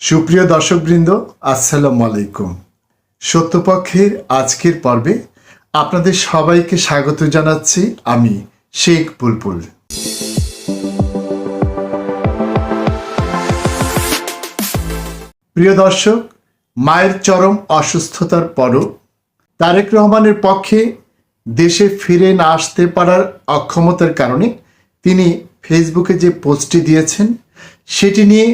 সুপ্রিয় দর্শকবৃন্দ, আসসালামু আলাইকুম। সত্যপক্ষের আজকের পর্বে আপনাদের সবাইকে স্বাগত জানাচ্ছি আমি শেখ বুলবুল। প্রিয় দর্শক, মায়ের চরম অসুস্থতার পরও তারেক রহমানের পক্ষে দেশে ফিরে না আসতে পারার অক্ষমতার কারণে তিনি ফেসবুকে যে পোস্টটি দিয়েছেন, সেটি নিয়ে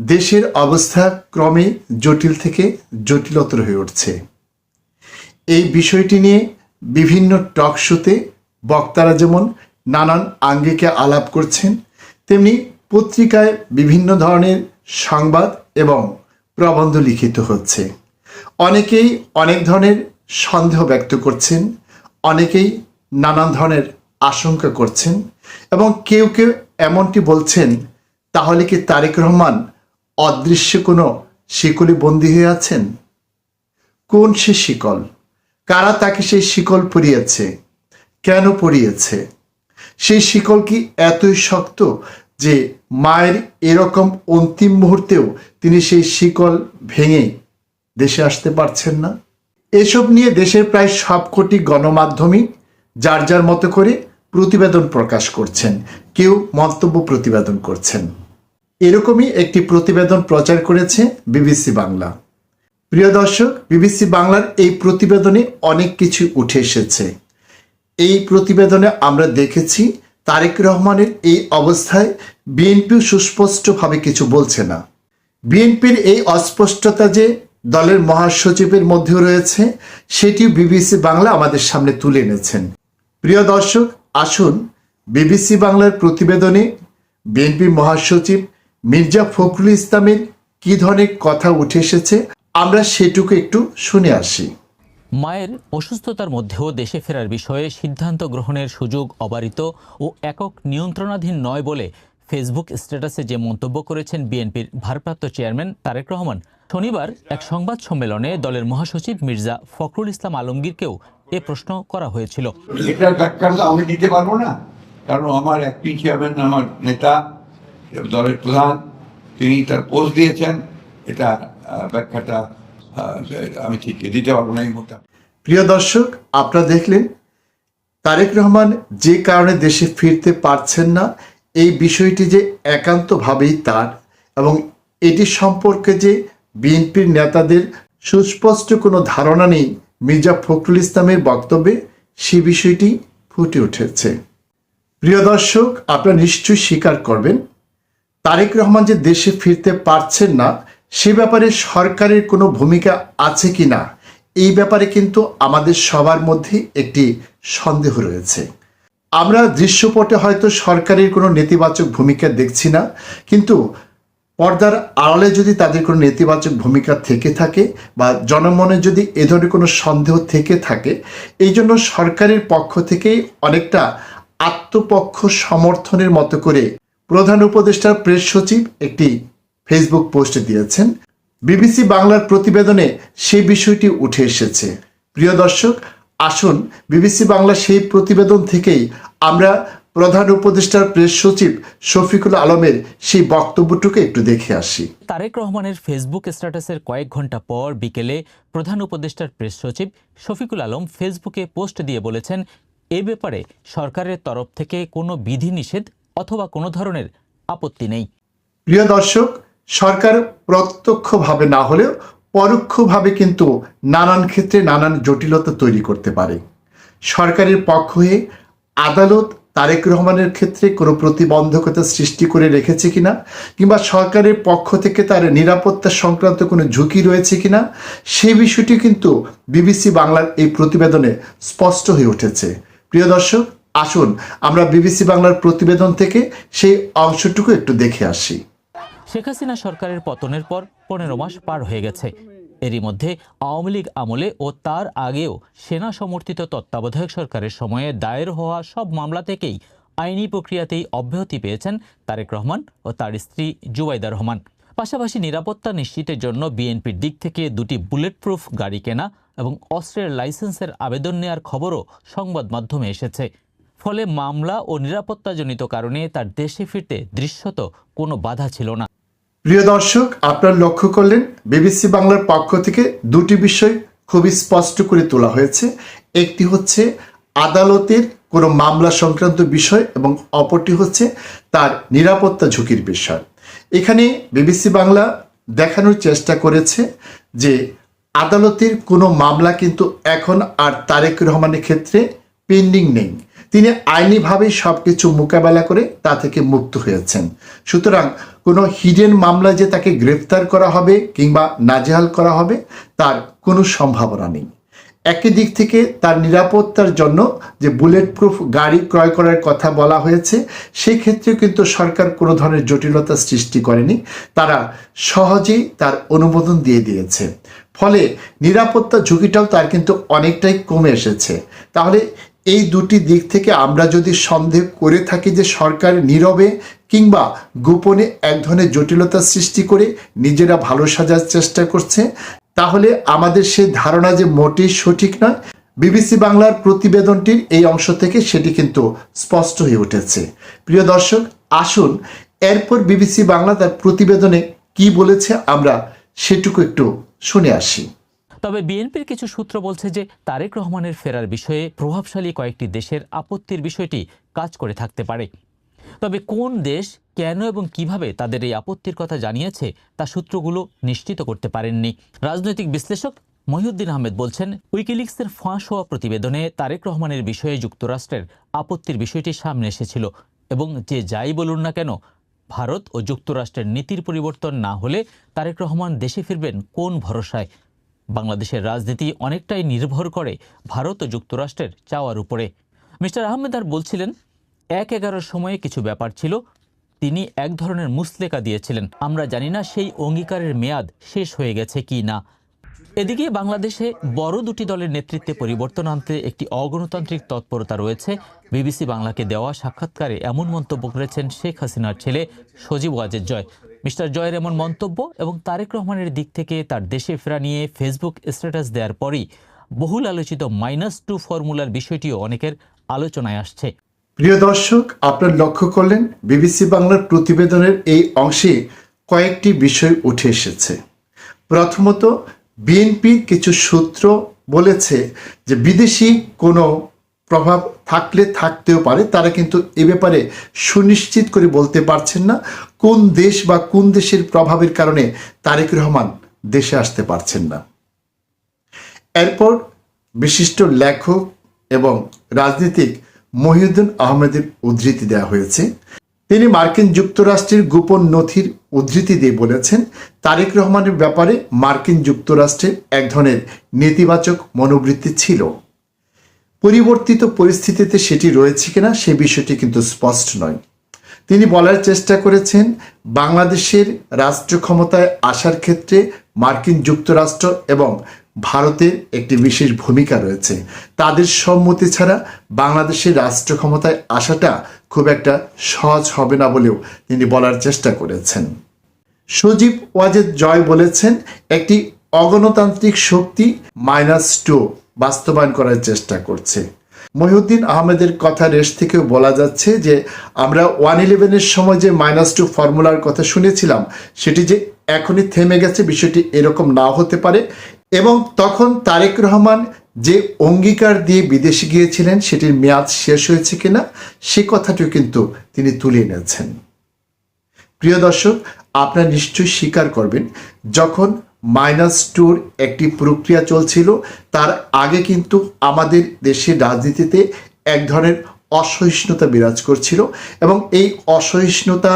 দেশের অবস্থা ক্রমে জটিল থেকে জটিলতর হয়ে উঠছে। এই বিষয়টি নিয়ে বিভিন্ন টক শোতে বক্তারা যেমন নানান আঙ্গিকে আলাপ করছেন, তেমনি পত্রিকায় বিভিন্ন ধরনের সংবাদ এবং প্রবন্ধ লিখিত হচ্ছে। অনেকেই অনেক ধরনের সন্দেহ ব্যক্ত করছেন, অনেকেই নানান ধরনের আশঙ্কা করছেন এবং কেউ কেউ এমনটি বলছেন, তাহলে কি তারেক রহমান অদৃশ্য কোনো শিকলে বন্দী হয়ে আছেন? কোন সে শিকল? কারা তাকে সেই শিকল পরিয়েছে? কেন পরিয়েছে? সেই শিকল কি এতই শক্ত যে মায়ের এরকম অন্তিম মুহূর্তেও তিনি সেই শিকল ভেঙে দেশে আসতে পারছেন না? এসব নিয়ে দেশের প্রায় সবকটি গণমাধ্যমই যার যার মতো করে প্রতিবেদন প্রকাশ করছেন। কেউ মন্তব্য প্রতিবেদন করছেন। এরকমই একটি প্রতিবেদন প্রচার করেছে বিবিসি বাংলা। প্রিয় দর্শক, বিবিসি বাংলার এই প্রতিবেদনে অনেক কিছু উঠে এসেছে। এই প্রতিবেদনে আমরা দেখেছি, তারেক রহমানের এই অবস্থায় বিএনপি সুস্পষ্টভাবে কিছু বলছে না। বিএনপির এই অস্পষ্টতা যে দলের মহাসচিবের মধ্যেও রয়েছে, সেটিও বিবিসি বাংলা আমাদের সামনে তুলে এনেছেন। প্রিয় দর্শক, আসুন বিবিসি বাংলার প্রতিবেদনে বিএনপি মহাসচিব মির্জা ফখরুল ইসলামের কি ধরনের কথা উঠে এসেছে? আমরা সেটুকু একটু শুনে আসি। মায়ের অসুস্থতার মধ্যেও দেশে ফেরার বিষয়ে সিদ্ধান্ত গ্রহণের সুযোগ অবারিত ও একক নিয়ন্ত্রণাধীন নয় বলে ফেসবুক স্ট্যাটাসে যে মন্তব্য করেছেন বিএনপির ভারপ্রাপ্ত চেয়ারম্যান তারেক রহমান শনিবার এক সংবাদ সম্মেলনে দলের মহাসচিব মির্জা ফখরুল ইসলাম আলমগীরকেও এ প্রশ্ন করা হয়েছিল। এটার ব্যাখ্যা আমি দিতে পারব না কারণ আমার অ্যাক্টিং চেয়ারম্যান আমার নেতা দলের প্রধান, তিনি তার পোস্ট দিয়েছেন, এটা ব্যাখ্যাটা আমি ঠিক দিতে পারব না এই মুহূর্তে। প্রিয় দর্শক, আপনারা দেখলেন, তারেক রহমান যে কারণে দেশে ফিরতে পারছেন না, এই বিষয়টি যে একান্তভাবেই তার এবং এটি সম্পর্কে যে বিএনপির নেতাদের সুস্পষ্ট কোনো ধারণা নেই মির্জা ফখরুল ইসলামের বক্তব্যে, সে বিষয়টি ফুটে উঠেছে। প্রিয় দর্শক, আপনারা নিশ্চয়ই স্বীকার করবেন তারেক রহমান যে দেশে ফিরতে পারছেন না, সে ব্যাপারে সরকারের কোনো ভূমিকা আছে কি না, এই ব্যাপারে কিন্তু আমাদের সবার মধ্যে একটি সন্দেহ রয়েছে। আমরা দৃশ্যপটে হয়তো সরকারের কোনো নেতিবাচক ভূমিকা দেখছি না, কিন্তু পর্দার আড়ালে যদি তাদের কোনো নেতিবাচক ভূমিকা থেকে থাকে বা জনমনে যদি এ ধরনের কোনো সন্দেহ থেকে থাকে, এই জন্য সরকারের পক্ষ থেকেই অনেকটা আত্মপক্ষ সমর্থনের মতো করে প্রধান উপদেষ্টার প্রেস সচিব একটি ফেসবুক পোস্ট দিয়েছেন, বিবিসি বাংলার প্রতিবেদনে সেই বিষয়টি উঠে এসেছে। প্রিয় দর্শক, আসুন বিবিসি বাংলা সেই প্রতিবেদন থেকেই আমরা প্রধান উপদেষ্টার প্রেস সচিব শফিকুল আলমের সেই বক্তব্যটুকু একটু দেখে আসি। তারেক রহমানের ফেসবুক স্ট্যাটাসের কয়েক ঘণ্টা পর বিকেলে প্রধান উপদেষ্টার প্রেস সচিব শফিকুল আলম ফেসবুকে পোস্ট দিয়ে বলেছেন, এ ব্যাপারে সরকারের তরফ থেকে কোনো বিধিনিষেধ অথবা কোনো ধরনের আপত্তি নেই। প্রিয় দর্শক, সরকার প্রত্যক্ষভাবে না হলেও পরোক্ষভাবে কিন্তু নানান ক্ষেত্রে নানান জটিলতা তৈরি করতে পারে। সরকারের পক্ষ হয়ে আদালত তারেক রহমানের ক্ষেত্রে কোনো প্রতিবন্ধকতা সৃষ্টি করে রেখেছে কিনা, কিংবা সরকারের পক্ষ থেকে তার নিরাপত্তা সংক্রান্ত কোনো ঝুঁকি রয়েছে কিনা সেই বিষয়টি কিন্তু বিবিসি বাংলার এই প্রতিবেদনে স্পষ্ট হয়ে উঠেছে। প্রিয় দর্শক আসুন, আমরা বিবিসি বাংলার প্রতিবেদন থেকে সেই অংশটুকু একটু দেখে আসি। শেখ হাসিনা সরকারের পতনের পর পনেরো মাস পার হয়ে গেছে। এরই মধ্যে আওয়ামী লীগ আমলে ও তার আগেও সেনা সমর্থিত তত্ত্বাবধায়ক সরকারের সময়ে দায়ের হওয়া সব মামলা থেকেই আইনি প্রক্রিয়াতেই অব্যাহতি পেয়েছেন তারেক রহমান ও তার স্ত্রী জুবাইদা রহমান। পাশাপাশি নিরাপত্তা নিশ্চিতের জন্য বিএনপির দিক থেকে দুটি বুলেট প্রুফ গাড়ি কেনা এবং অস্ত্রের লাইসেন্সের আবেদন নেওয়ার খবরও সংবাদ মাধ্যমে এসেছে। ফলে মামলা ও নিরাপত্তাজনিত কারণে তার দেশে ফিরতে দৃশ্যত কোনো বাধা ছিল না। প্রিয় দর্শক, আপনারা লক্ষ্য করলেন, বিবিসি বাংলার পক্ষ থেকে দুটি বিষয় খুবই স্পষ্ট করে তোলা হয়েছে। একটি হচ্ছে, আদালতের কোনো মামলা সংক্রান্ত বিষয় এবং অপরটি হচ্ছে, তার নিরাপত্তা ঝুঁকির বিষয়। এখানে বিবিসি বাংলা দেখানোর চেষ্টা করেছে যে, আদালতের কোনো মামলা কিন্তু এখন আর তারেক রহমানের ক্ষেত্রে পেন্ডিং নেই। তিনি আইনিভাবে সব কিছু মোকাবেলা করে তা থেকে মুক্ত হয়েছেন। সুতরাং কোনো হিডেন মামলায় যে তাকে গ্রেফতার করা হবে কিংবা নাজেহাল করা হবে, তার কোনো সম্ভাবনা নেই। একই দিক থেকে তার নিরাপত্তার জন্য যে বুলেট প্রুফ গাড়ি ক্রয় করার কথা বলা হয়েছে সেই ক্ষেত্রে কিন্তু সরকার কোনো ধরনের জটিলতা সৃষ্টি করেনি। তারা সহজেই তার অনুমোদন দিয়ে দিয়েছে। ফলে নিরাপত্তা ঝুঁকিটাও তার কিন্তু অনেকটাই কমে এসেছে। তাহলে এই দুটি দিক থেকে আমরা যদি সন্দেহ করে থাকি যে সরকার নীরবে কিংবা গোপনে এক ধরনের জটিলতা সৃষ্টি করে নিজেরা ভালো সাজার চেষ্টা করছে, তাহলে আমাদের সেই ধারণা যে মোটেই সঠিক নয়। বিবিসি বাংলার প্রতিবেদনটির এই অংশ থেকে সেটি কিন্তু স্পষ্ট হয়ে উঠেছে। প্রিয় দর্শক, আসুন এরপর বিবিসি বাংলা তার প্রতিবেদনে কি বলেছে আমরা সেটুকু একটু শুনে আসি। তবে বিএনপির কিছু সূত্র বলছে যে তারেক রহমানের ফেরার বিষয়ে প্রভাবশালী কয়েকটি দেশের আপত্তির বিষয়টি কাজ করে থাকতে পারে। তবে কোন দেশ, কেন এবং কীভাবে তাদের এই আপত্তির কথা জানিয়েছে তা সূত্রগুলো নিশ্চিত করতে পারেননি। রাজনৈতিক বিশ্লেষক মহিউদ্দিন আহমেদ বলছেন, উইকিলিক্সের ফাঁস হওয়া প্রতিবেদনে তারেক রহমানের বিষয়ে যুক্তরাষ্ট্রের আপত্তির বিষয়টি সামনে এসেছিল এবং যে যাই বলুন না কেন, ভারত ও যুক্তরাষ্ট্রের নীতির পরিবর্তন না হলে তারেক রহমান দেশে ফিরবেন কোন ভরসায়? বাংলাদেশের রাজনীতি অনেকটাই নির্ভর করে ভারত ও যুক্তরাষ্ট্রের চাওয়ার উপরে। মিস্টার আহমেদ আর বলছিলেন, এক এগারোর সময়ে কিছু ব্যাপার ছিল, তিনি এক ধরনের মুসলেকা দিয়েছিলেন। আমরা জানি না সেই অঙ্গীকারের মেয়াদ শেষ হয়ে গেছে কি না। এদিকে বাংলাদেশে বড় দুটি দলের নেতৃত্বে পরিবর্তন আনতে একটি অগণতান্ত্রিক তৎপরতা রয়েছে। বিবিসি বাংলাকে দেওয়া সাক্ষাৎকারে এমন মন্তব্য করেছেন শেখ হাসিনার ছেলে সজীব ওয়াজেদ জয়। মিস্টার জয়ের এমন মন্তব্য এবং তারেক রহমানের দিক থেকে তার দেশে ফেরা নিয়ে ফেসবুক স্ট্যাটাস দেওয়ার পরই বহুল আলোচিত মাইনাস টু ফর্মুলার বিষয়টিও অনেকের আলোচনায় আসছে। প্রিয় দর্শক, আপনার লক্ষ্য করলেন, বিবিসি বাংলার প্রতিবেদনের এই অংশে কয়েকটি বিষয় উঠে এসেছে। প্রথমত বিএনপির কিছু সূত্র বলেছে যে বিদেশি কোনো প্রভাব থাকলে থাকতেও পারে, তারা কিন্তু এ ব্যাপারে সুনিশ্চিত করে বলতে পারছেন না কোন দেশ বা কোন দেশের প্রভাবের কারণে তারেক রহমান দেশে আসতে পারছেন না। এরপর বিশিষ্ট লেখক এবং রাজনীতিক মহিউদ্দিন আহমেদের উদ্ধৃতি দেওয়া হয়েছে। তিনি মার্কিন যুক্তরাষ্ট্রের গোপন নথির উদ্ধৃতি দিয়ে বলেছেন, তারেক রহমানের ব্যাপারে মার্কিন যুক্তরাষ্ট্রের এক ধরনের নেতিবাচক মনোবৃত্তি ছিল। পরিবর্তিত পরিস্থিতিতে সেটি রয়েছে কিনা সে বিষয়টি কিন্তু স্পষ্ট নয়। তিনি বলার চেষ্টা করেছেন, বাংলাদেশের রাষ্ট্র ক্ষমতায় আসার ক্ষেত্রে মার্কিন যুক্তরাষ্ট্র এবং ভারতের একটি বিশেষ ভূমিকা রয়েছে। তাদের সম্মতি ছাড়া বাংলাদেশের রাষ্ট্র ক্ষমতায় আসাটা খুব একটা সহজ হবে না বলেও তিনি বলার চেষ্টা করেছেন। সজীব ওয়াজেদ জয় বলেছেন, একটি অগণতান্ত্রিক শক্তি মাইনাস টু বাস্তবায়ন করার চেষ্টা করছে। মহিউদ্দিন আহমেদের কথা রেশ থেকেও বলা যাচ্ছে যে, আমরা ওয়ান ইলেভেনের সময় যে মাইনাস টু ফর্মুলার কথা শুনেছিলাম, সেটি যে এখনই থেমে গেছে, বিষয়টি এরকম নাও হতে পারে। এবং তখন তারেক রহমান যে অঙ্গীকার দিয়ে বিদেশে গিয়েছিলেন, সেটির মেয়াদ শেষ হয়েছে কিনা, সে কথাটিও কিন্তু তিনি তুলে এনেছেন। প্রিয় দর্শক, আপনারা নিশ্চয়ই স্বীকার করবেন, যখন মাইনাস টুর একটি প্রক্রিয়া চলছিল, তার আগে কিন্তু আমাদের দেশের রাজনীতিতে এক ধরনের অসহিষ্ণুতা বিরাজ করছিল এবং এই অসহিষ্ণুতা,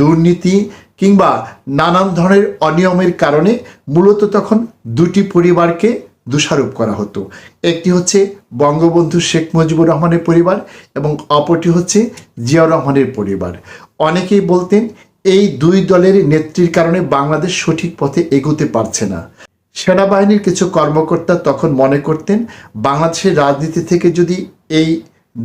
দুর্নীতি কিংবা নানান ধরনের অনিয়মের কারণে মূলত তখন দুটি পরিবারকে দোষারোপ করা হতো। একটি হচ্ছে বঙ্গবন্ধু শেখ মুজিবুর রহমানের পরিবার এবং অপরটি হচ্ছে জিয়াউর রহমানের পরিবার। অনেকেই বলতেন, এই দুই দলের নেত্রীর কারণে বাংলাদেশ সঠিক পথে এগোতে পারছে না। সেনাবাহিনীর কিছু কর্মকর্তা তখন মনে করতেন, বাংলাদেশের রাজনীতি থেকে যদি এই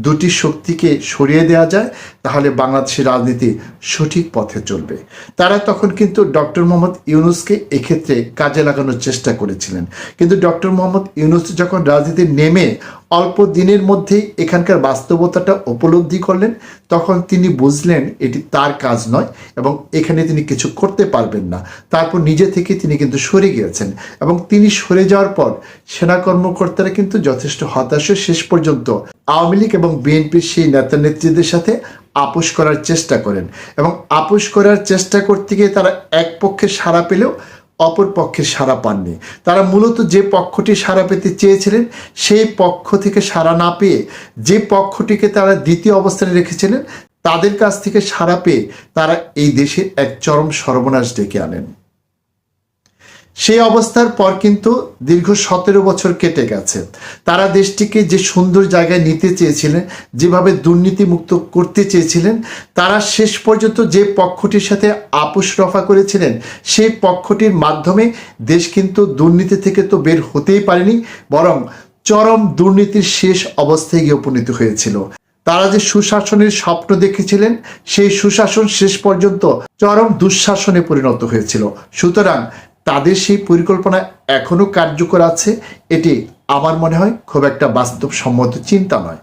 দুটি শক্তিকে সরিয়ে দেওয়া যায়, তাহলে বাংলাদেশের রাজনীতি সঠিক পথে চলবে। তারা তখন কিন্তু ডক্টর মোহাম্মদ ইউনুসকে এক্ষেত্রে কাজে লাগানোর চেষ্টা করেছিলেন। কিন্তু ডক্টর মোহাম্মদ ইউনুস যখন রাজনীতি নেমে অল্প দিনের মধ্যেই এখানকার বাস্তবতাটা উপলব্ধি করলেন, তখন তিনি বুঝলেন এটি তার কাজ নয় এবং এখানে তিনি কিছু করতে পারবেন না। তারপর নিজে থেকে তিনি কিন্তু সরে গিয়েছেন এবং তিনি সরে যাওয়ার পর সেনা কর্মকর্তারা কিন্তু যথেষ্ট হতাশ শেষ পর্যন্ত আওয়ামী লীগ এবং বিএনপির সেই নেতা নেত্রীদের সাথে আপোষ করার চেষ্টা করেন এবং আপোষ করার চেষ্টা করতে গিয়ে তারা এক পক্ষে সাড়া পেলেও অপর পক্ষে সাড়া পাননি। তারা মূলত যে পক্ষটি সাড়া পেতে চেয়েছিলেন, সেই পক্ষ থেকে সাড়া না পেয়ে যে পক্ষটিকে তারা দ্বিতীয় অবস্থানে রেখেছিলেন, তাদের কাছ থেকে সাড়া পেয়ে তারা এই দেশে এক চরম সর্বনাশ ডেকে আনেন। সেই অবস্থার পর কিন্তু দীর্ঘ সতেরো বছর কেটে গেছে। তারা দেশটিকে যে সুন্দর জায়গায় নিতে চেয়েছিলেন, যেভাবে দুর্নীতিমুক্ত করতে চেয়েছিলেন, তারা শেষ পর্যন্ত যে পক্ষটির সাথে আপোষ রফা করেছিলেন, সেই পক্ষটির মাধ্যমে দেশ কিন্তু দুর্নীতি থেকে তো বের হতেই পারেনি, বরং চরম দুর্নীতির শেষ অবস্থায় গিয়ে উপনীত হয়েছিল। তারা যে সুশাসনের স্বপ্ন দেখেছিলেন, সেই সুশাসন শেষ পর্যন্ত চরম দুঃশাসনে পরিণত হয়েছিল। সুতরাং তাদের সেই পরিকল্পনা এখনও কার্যকর আছে, এটি আমার মনে হয় খুব একটা বাস্তবসম্মত চিন্তা নয়।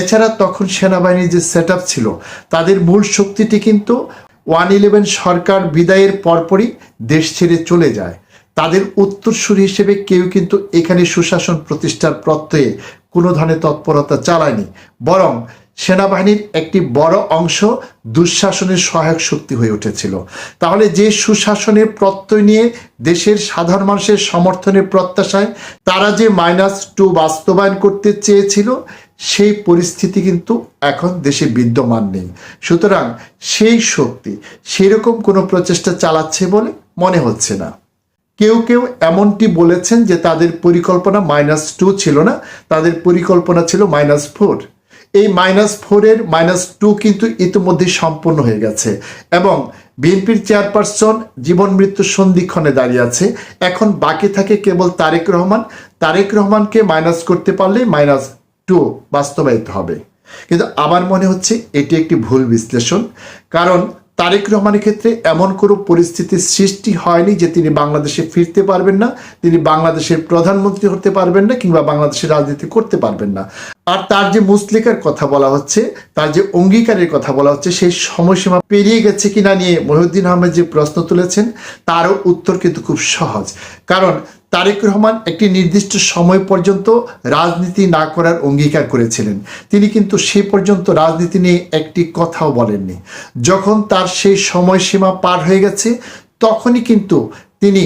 এছাড়া তখন সেনাবাহিনীর যে সেট ছিল, তাদের মূল শক্তিটি কিন্তু ওয়ান ইলেভেন সরকার বিদায়ের পরপরই দেশ ছেড়ে চলে যায়। তাদের উত্তরসূরি হিসেবে কেউ কিন্তু এখানে সুশাসন প্রতিষ্ঠার প্রত্যয়ে কোনো ধরনের তৎপরতা চালায়নি। বরং সেনাবাহিনীর একটি বড় অংশ দুঃশাসনের সহায়ক শক্তি হয়ে উঠেছিল। তাহলে যে সুশাসনের প্রত্যয় নিয়ে দেশের সাধারণ মানুষের সমর্থনের প্রত্যাশায় তারা যে মাইনাস টু বাস্তবায়ন করতে চেয়েছিল, সেই পরিস্থিতি কিন্তু এখন দেশে বিদ্যমান নেই। সুতরাং সেই শক্তি সেরকম কোনো প্রচেষ্টা চালাচ্ছে বলে মনে হচ্ছে না। কেউ কেউ এমনটি বলেছেন যে তাদের পরিকল্পনা মাইনাস টু ছিল না, তাদের পরিকল্পনা ছিল মাইনাস ফোর এই মাইনাস ফোরের মাইনাস টু কিন্তু ইতিমধ্যে সম্পূর্ণ হয়ে গেছে। এবং বিএনপির চেয়ারপারসন জীবন মৃত্যু সন্ধিক্ষণে দাঁড়িয়ে আছে। এখন বাকি থাকে কেবল তারেক রহমান। তারেক রহমানকে মাইনাস করতে পারলে মাইনাস টু বাস্তবায়িত হবে। কিন্তু আমার মনে হচ্ছে এটি একটি ভুল বিশ্লেষণ। কারণ তারেক রহমানের ক্ষেত্রে এমন কোনো পরিস্থিতির সৃষ্টি হয়নি যে তিনি বাংলাদেশে ফিরতে পারবেন না, তিনি বাংলাদেশের প্রধানমন্ত্রী হতে পারবেন না কিংবা বাংলাদেশের রাজনীতি করতে পারবেন না। আর তার যে মুসলিকার কথা বলা হচ্ছে, তার যে অঙ্গীকারের কথা বলা হচ্ছে, সেই সময়সীমা পেরিয়ে গেছে কিনা নিয়ে মহিউদ্দিন আহমেদ যে প্রশ্ন তুলেছেন, তারও উত্তর কিন্তু খুব সহজ। কারণ তারেক রহমান একটি নির্দিষ্ট সময় পর্যন্ত রাজনীতি না করার অঙ্গীকার করেছিলেন। তিনি কিন্তু সে পর্যন্ত রাজনীতি নিয়ে একটি কথাও বলেননি। যখন তার সেই সময়সীমা পার হয়ে গেছে, তখনই কিন্তু তিনি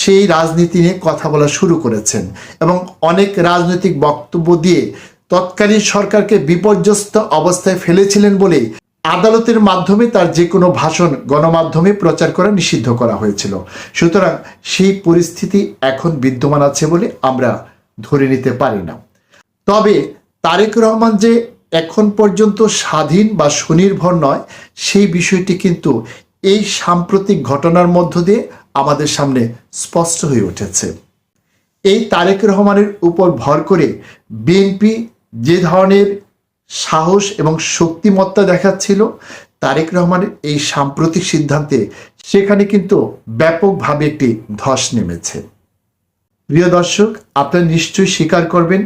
সেই রাজনীতি নিয়ে কথা বলা শুরু করেছেন এবং অনেক রাজনৈতিক বক্তব্য দিয়ে তৎকালীন সরকারকে বিপর্যস্ত অবস্থায় ফেলেছিলেন বলেই আদালতের মাধ্যমে তার যে কোনো ভাষণ গণমাধ্যমে প্রচার করা নিষিদ্ধ করা হয়েছিল। সুতরাং সেই পরিস্থিতি এখন বিদ্যমান আছে বলে আমরা ধরে নিতে পারি না। তবে তারেক রহমান যে এখন পর্যন্ত স্বাধীন বা স্বনির্ভর নয়, সেই বিষয়টি কিন্তু এই সাম্প্রতিক ঘটনার মধ্য দিয়ে আমাদের সামনে স্পষ্ট হয়ে উঠেছে। এই তারেক রহমানের উপর ভর করে বিএনপি যে ধরনের সাহস এবং শক্তিমত্তা দেখাচ্ছিল তারেক রহমানের এই সাম্প্রতিক সিদ্ধান্তে। সেখানে কিন্তু ব্যাপকভাবে একটি ধস নেমেছে। প্রিয় দর্শক, আপনারা নিশ্চয়ই স্বীকার করবেন,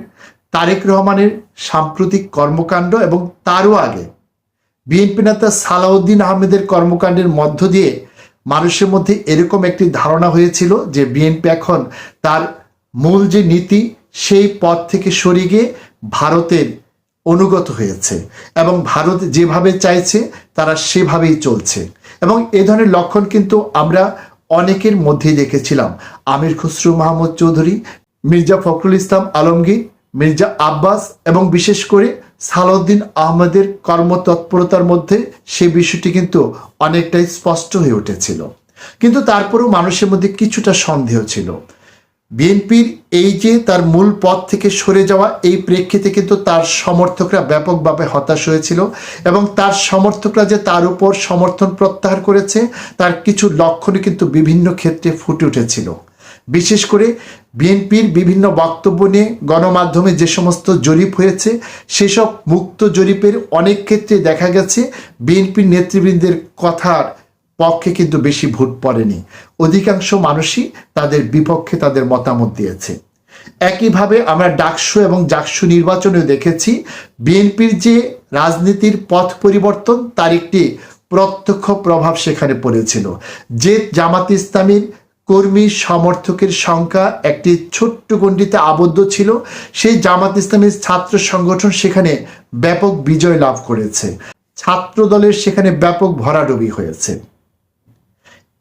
তারেক রহমানের সাম্প্রতিক কর্মকাণ্ড এবং তারও আগে বিএনপি নেতা সালাউদ্দিন আহমেদের কর্মকাণ্ডের মধ্য দিয়ে মানুষের মধ্যে এরকম একটি ধারণা হয়েছিল যে বিএনপি এখন তার মূল যে নীতি, সেই পথ থেকে সরে গিয়ে ভারতের অনুগত হয়েছে এবং ভারত যেভাবে চাইছে, তারা সেভাবেই চলছে। এবং এ ধরনের লক্ষণ কিন্তু আমরা অনেকের মধ্যেই দেখেছিলাম। আমির খুসরু মাহমুদ চৌধুরী, মির্জা ফখরুল ইসলাম আলমগীর, মির্জা আব্বাস এবং বিশেষ করে সালাউদ্দিন আহমেদের কর্মতৎপরতার মধ্যে সেই বিষয়টি কিন্তু অনেকটাই স্পষ্ট হয়ে উঠেছিল। কিন্তু তারপরেও মানুষের মধ্যে কিছুটা সন্দেহ ছিল। বিএনপির এই যে তার মূল পথ থেকে সরে যাওয়া, এই প্রেক্ষিতে কিন্তু তার সমর্থকরা ব্যাপকভাবে হতাশ হয়েছিল এবং তার সমর্থকরা যে তার উপর সমর্থন প্রত্যাহার করেছে, তার কিছু লক্ষণই কিন্তু বিভিন্ন ক্ষেত্রে ফুটে উঠেছিল। বিশেষ করে বিএনপির বিভিন্ন বক্তব্য নিয়ে গণমাধ্যমে যে সমস্ত জরিপ হয়েছে, সেসব মুক্ত জরিপের অনেক ক্ষেত্রে দেখা গেছে বিএনপির নেতৃবৃন্দের কথার পক্ষে কিন্তু বেশি ভোট পড়েনি। অধিকাংশ মানুষই তাদের বিপক্ষে তাদের মতামত দিয়েছে। একইভাবে আমরা ডাকসু এবং জাকসু নির্বাচনেও দেখেছি, বিএনপির যে রাজনীতির পথ পরিবর্তন, তার একটি প্রত্যক্ষ প্রভাব সেখানে পড়েছিল। যে জামাত ইসলামীর কর্মী সমর্থকের সংখ্যা একটি ছোট্ট গণ্ডিতে আবদ্ধ ছিল। সেই জামাত ইসলামীর ছাত্র সংগঠন সেখানে ব্যাপক বিজয় লাভ করেছে। ছাত্র দলের সেখানে ব্যাপক ভরাডুবি হয়েছে।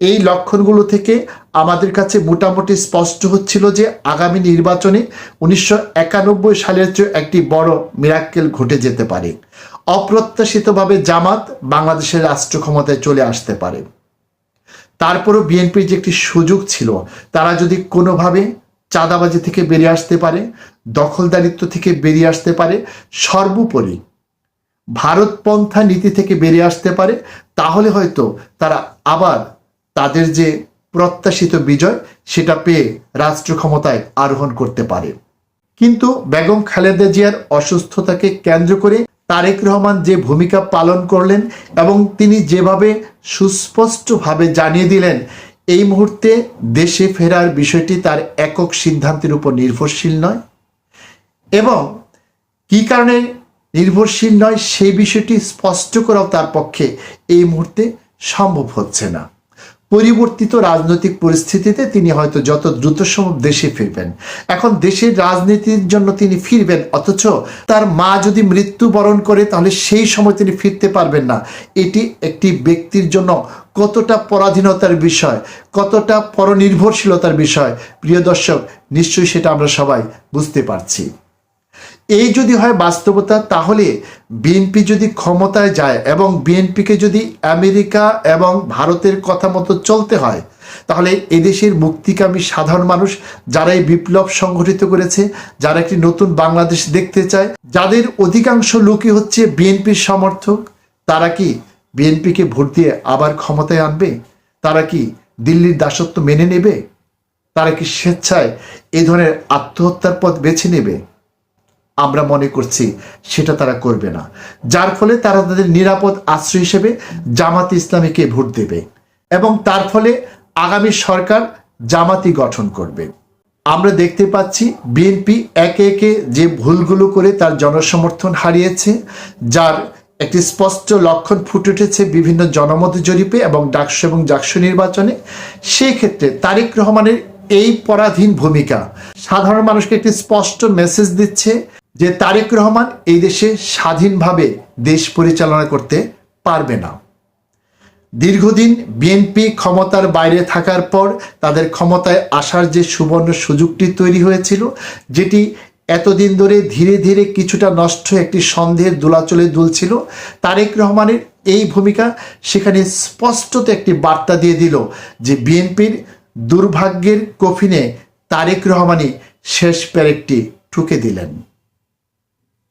এই লক্ষণগুলো থেকে আমাদের কাছে মোটামুটি স্পষ্ট হচ্ছিল যে আগামী নির্বাচনে উনিশশো একানব্বই সালের চেয়ে একটি বড় মিরাক্কেল ঘটে যেতে পারে। অপ্রত্যাশিতভাবে জামাত বাংলাদেশের রাষ্ট্র ক্ষমতায় চলে আসতে পারে। তারপরও বিএনপির যে একটি সুযোগ ছিল, তারা যদি কোনোভাবে চাঁদাবাজি থেকে বেরিয়ে আসতে পারে, দখলদারিত্ব থেকে বেরিয়ে আসতে পারে, সর্বোপরি ভারতপন্থা নীতি থেকে বেরিয়ে আসতে পারে, তাহলে হয়তো তারা আবার তাদের যে প্রত্যাশিত বিজয়, সেটা পেয়ে রাষ্ট্র ক্ষমতায় আরোহণ করতে পারে। কিন্তু বেগম খালেদা জিয়ার অসুস্থতাকে কেন্দ্র করে তারেক রহমান যে ভূমিকা পালন করলেন এবং তিনি যেভাবে সুস্পষ্টভাবে জানিয়ে দিলেন, এই মুহূর্তে দেশে ফেরার বিষয়টি তার একক সিদ্ধান্তের উপর নির্ভরশীল নয়। এবং কি কারণে নির্ভরশীল নয়, সেই বিষয়টি স্পষ্ট করাও তার পক্ষে এই মুহূর্তে সম্ভব হচ্ছে না। পরিবর্তিত রাজনৈতিক পরিস্থিতিতে তিনি হয়তো যত দ্রুত সম্ভব দেশে ফিরবেন। এখন দেশের রাজনীতির জন্য তিনি ফিরবেন, অথচ তার মা যদি মৃত্যুবরণ করে, তাহলে সেই সময় তিনি ফিরতে পারবেন না। এটি একটি ব্যক্তির জন্য কতটা পরাধীনতার বিষয়, কতটা পরনির্ভরশীলতার বিষয়। প্রিয় দর্শক, নিশ্চয়ই সেটা আমরা সবাই বুঝতে পারছি। এই যদি হয় বাস্তবতা, তাহলে বিএনপি যদি ক্ষমতায় যায় এবং বিএনপিকে যদি আমেরিকা এবং ভারতের কথা মতো চলতে হয়, তাহলে এদেশের মুক্তিকামী সাধারণ মানুষ যারা এই বিপ্লব সংগঠিত করেছে, যারা একটি নতুন বাংলাদেশ দেখতে চায়, যাদের অধিকাংশ লোকই হচ্ছে বিএনপির সমর্থক, তারা কি বিএনপিকে ভোট দিয়ে আবার ক্ষমতায় আনবে? তারা কি দিল্লির দাসত্ব মেনে নেবে? তারা কি স্বেচ্ছায় এ ধরনের আত্মহত্যার পথ বেছে নেবে? আমরা মনে করছি সেটা তারা করবে না। যার ফলে তারা তাদের নিরাপদ আশ্রয় হিসেবে জামাত ইসলামীকে ভোট দেবে এবং তার ফলে আগামী সরকার জামাতি গঠন করবে। আমরা দেখতে পাচ্ছি বিএনপি একে একে যে ভুলগুলো করে তার জনসমর্থন হারিয়েছে, যার একটি স্পষ্ট লক্ষণ ফুটে উঠেছে বিভিন্ন জনমত জরিপে এবং ডাকসু এবং জাকসু নির্বাচনে। সেই ক্ষেত্রে তারেক রহমানের এই পরাধীন ভূমিকা সাধারণ মানুষকে একটি স্পষ্ট মেসেজ দিচ্ছে। যে তারেক রহমান এই দেশে স্বাধীনভাবে দেশ পরিচালনা করতে পারবে না। দীর্ঘদিন বিএনপি ক্ষমতার বাইরে থাকার পর তাদের ক্ষমতায় আসার যে সুবর্ণ সুযোগটি তৈরি হয়েছিল, যেটি এতদিন ধরে ধীরে ধীরে কিছুটা নষ্ট একটি সন্দেহের দোলাচলে দুলছিল, তারেক রহমানের এই ভূমিকা সেখানে স্পষ্টত একটি বার্তা দিয়ে দিল যে বিএনপির দুর্ভাগ্যের কফিনে তারেক রহমানই শেষ প্যারেকটি ঠুকে দিলেন।